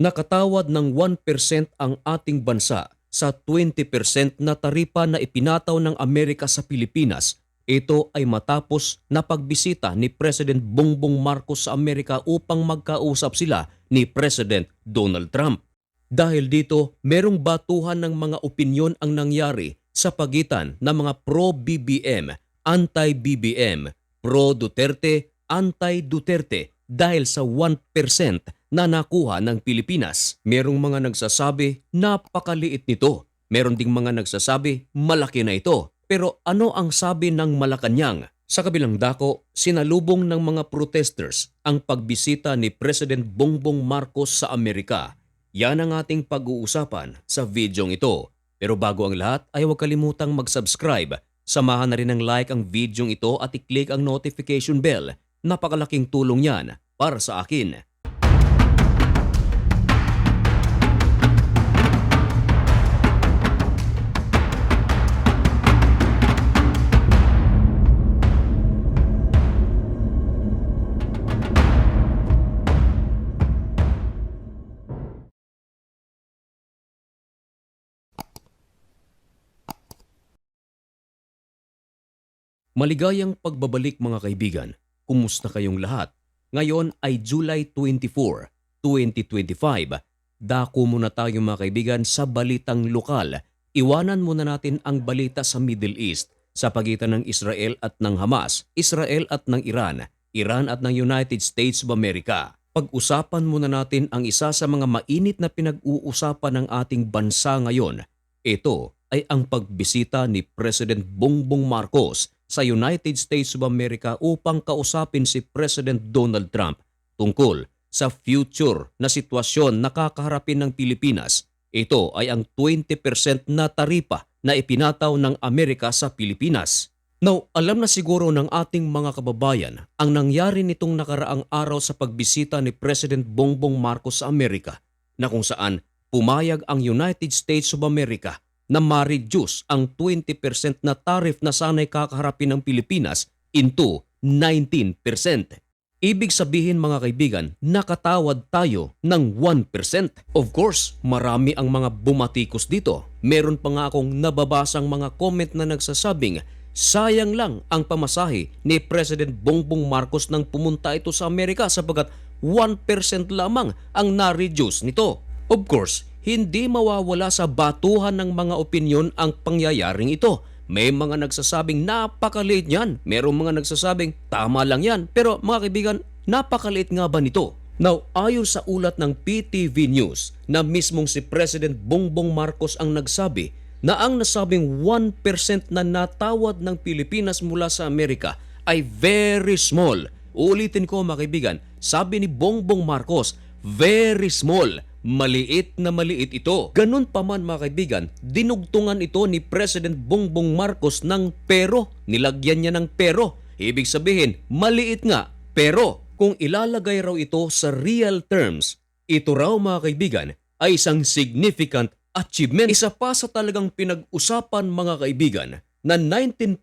Nakatawad ng 1% ang ating bansa sa 20% na taripa na ipinataw ng Amerika sa Pilipinas. Ito ay matapos na pagbisita ni President Bongbong Marcos sa Amerika upang magkausap sila ni President Donald Trump. Dahil dito, merong batuhan ng mga opinyon ang nangyari sa pagitan ng mga pro-BBM, anti-BBM, pro-Duterte, anti-Duterte dahil sa 1% na nakuha ng Pilipinas. Merong mga nagsasabi napakaliit nito. Meron ding mga nagsasabi malaki na ito. Pero ano ang sabi ng Malacanang? Sa kabilang dako, sinalubong ng mga protesters ang pagbisita ni President Bongbong Marcos sa Amerika. Yan ang ating pag-uusapan sa videong ito. Pero bago ang lahat ay huwag kalimutang mag-subscribe. Samahan na rin ng like ang videong ito at i-click ang notification bell. Napakalaking tulong yan para sa akin. Maligayang pagbabalik mga kaibigan. Kumusta kayong lahat? Ngayon ay July 24, 2025. Dako muna tayo mga kaibigan sa balitang lokal. Iwanan muna natin ang balita sa Middle East sa pagitan ng Israel at ng Hamas, Israel at ng Iran, Iran at ng United States of America. Pag-usapan muna natin ang isa sa mga mainit na pinag-uusapan ng ating bansa ngayon. Ito ay ang pagbisita ni President Bongbong Marcos sa United States of America upang kausapin si President Donald Trump tungkol sa future na sitwasyon na kakaharapin ng Pilipinas. Ito ay ang 20% na taripa na ipinataw ng Amerika sa Pilipinas. Now, alam na siguro ng ating mga kababayan ang nangyari nitong nakaraang araw sa pagbisita ni President Bongbong Marcos sa Amerika na kung saan pumayag ang United States of America na ma-reduce ang 20% na tariff na sanay kakaharapin ng Pilipinas into 19%. Ibig sabihin mga kaibigan, nakatawad tayo ng 1%. Of course, marami ang mga bumatikos dito. Meron pa nga akong nababasang mga comment na nagsasabing sayang lang ang pamasahe ni President Bongbong Marcos nang pumunta ito sa Amerika sapagat 1% lamang ang na-reduce nito. Of course, hindi mawawala sa batuhan ng mga opinyon ang pangyayaring ito. May mga nagsasabing napakaliit yan. Merong mga nagsasabing tama lang yan. Pero mga kaibigan, napakaliit nga ba nito? Now, ayon sa ulat ng PTV News na mismong si President Bongbong Marcos ang nagsabi na ang nasabing 1% na natawad ng Pilipinas mula sa Amerika ay very small. Ulitin ko mga kaibigan, sabi ni Bongbong Marcos, very small. Maliit na maliit ito. Ganun pa man mga kaibigan, dinugtungan ito ni President Bongbong Marcos ng pero. Nilagyan niya ng pero. Ibig sabihin, maliit nga, pero kung ilalagay raw ito sa real terms, ito raw mga kaibigan ay isang significant achievement. Isa pa sa talagang pinag-usapan mga kaibigan na 19%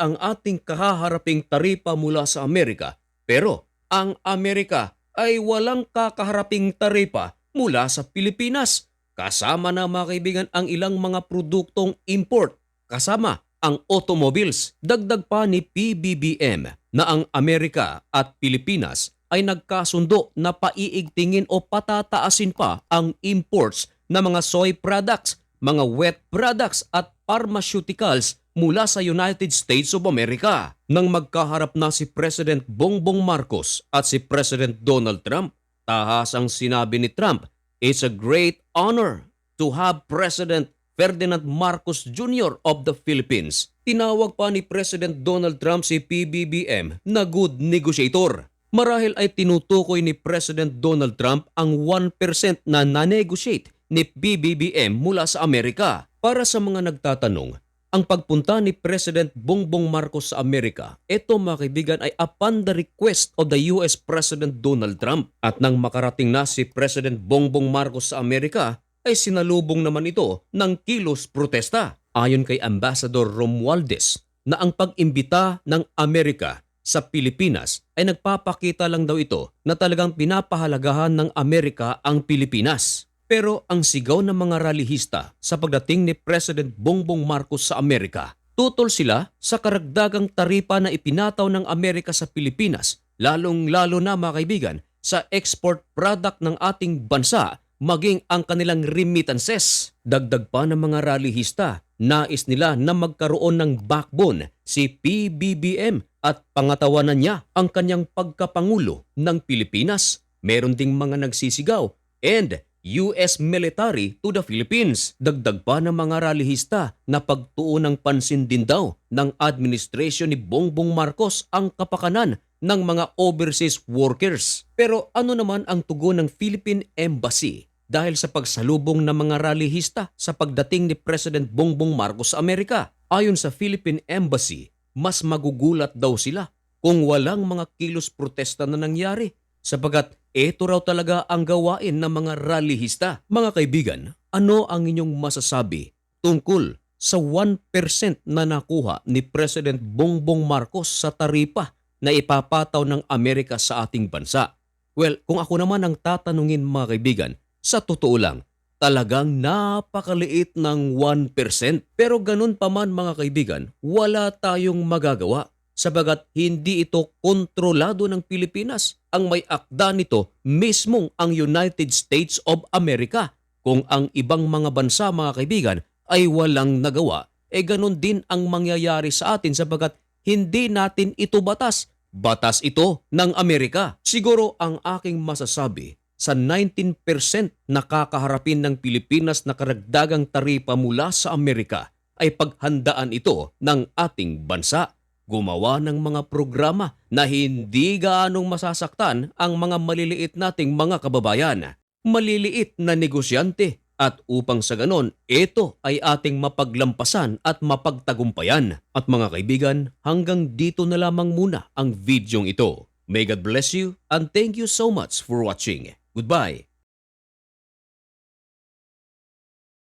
ang ating kahaharaping taripa mula sa Amerika. Pero ang Amerika ay walang kakaharaping taripa mula sa Pilipinas. Kasama na mga kaibigan ang ilang mga produktong import. Kasama ang automobiles. Dagdag pa ni PBBM na ang Amerika at Pilipinas ay nagkasundo na paiigtingin o patataasin pa ang imports na mga soy products, mga wet products at pharmaceuticals mula sa United States of America. Nang magkaharap na si President Bongbong Marcos at si President Donald Trump, tahasang sinabi ni Trump, It's a great honor to have President Ferdinand Marcos Jr. of the Philippines. Tinawag pa ni President Donald Trump si PBBM na good negotiator. Marahil ay tinutukoy ni President Donald Trump ang 1% na na-negotiate ni BBBM mula sa Amerika. Para sa mga nagtatanong, ang pagpunta ni President Bongbong Marcos sa Amerika, ito mga kaibigan ay upon the request of the US President Donald Trump. At nang makarating na si President Bongbong Marcos sa Amerika, ay sinalubong naman ito ng kilos protesta. Ayon kay Ambassador Romualdez na ang pag-imbita ng Amerika sa Pilipinas ay nagpapakita lang daw ito na talagang pinapahalagahan ng Amerika ang Pilipinas. Pero ang sigaw ng mga rallyista sa pagdating ni President Bongbong Marcos sa Amerika, tutol sila sa karagdagang taripa na ipinataw ng Amerika sa Pilipinas, lalong-lalo na mga kaibigan, sa export product ng ating bansa maging ang kanilang remittances. Dagdag pa ng mga rallyista, nais nila na magkaroon ng backbone si PBBM at pangatawanan niya ang kanyang pagkapangulo ng Pilipinas. Meron ding mga nagsisigaw and US military to the Philippines. Dagdag pa ng mga rallyista na pagtuon ng pansin din daw ng administrasyon ni Bongbong Marcos ang kapakanan ng mga overseas workers. Pero ano naman ang tugon ng Philippine Embassy dahil sa pagsalubong ng mga rallyista sa pagdating ni President Bongbong Marcos sa Amerika? Ayon sa Philippine Embassy, mas magugulat daw sila kung walang mga kilos protesta na nangyari sapagat ito raw talaga ang gawain ng mga rallyista. Mga kaibigan, ano ang inyong masasabi tungkol sa 1% na nakuha ni President Bongbong Marcos sa taripa na ipapataw ng Amerika sa ating bansa? Well, kung ako naman ang tatanungin mga kaibigan, sa totoo lang, talagang napakaliit ng 1%. Pero ganun pa man mga kaibigan, wala tayong magagawa sabagat hindi ito kontrolado ng Pilipinas. Ang may akda nito mismong ang United States of America. Kung ang ibang mga bansa mga kaibigan ay walang nagawa, eh ganun din ang mangyayari sa atin sabagat hindi natin ito batas. Batas ito ng Amerika. Siguro ang aking masasabi sa 19% na kakaharapin ng Pilipinas na karagdagang taripa mula sa Amerika ay paghandaan ito ng ating bansa gumawa ng mga programa na hindi gaanong masasaktan ang mga maliliit nating mga kababayan, maliliit na negosyante at upang sa ganon, ito ay ating mapaglampasan at mapagtagumpayan. At mga kaibigan, hanggang dito na lamang muna ang videong ito. May God bless you and thank you so much for watching. Goodbye.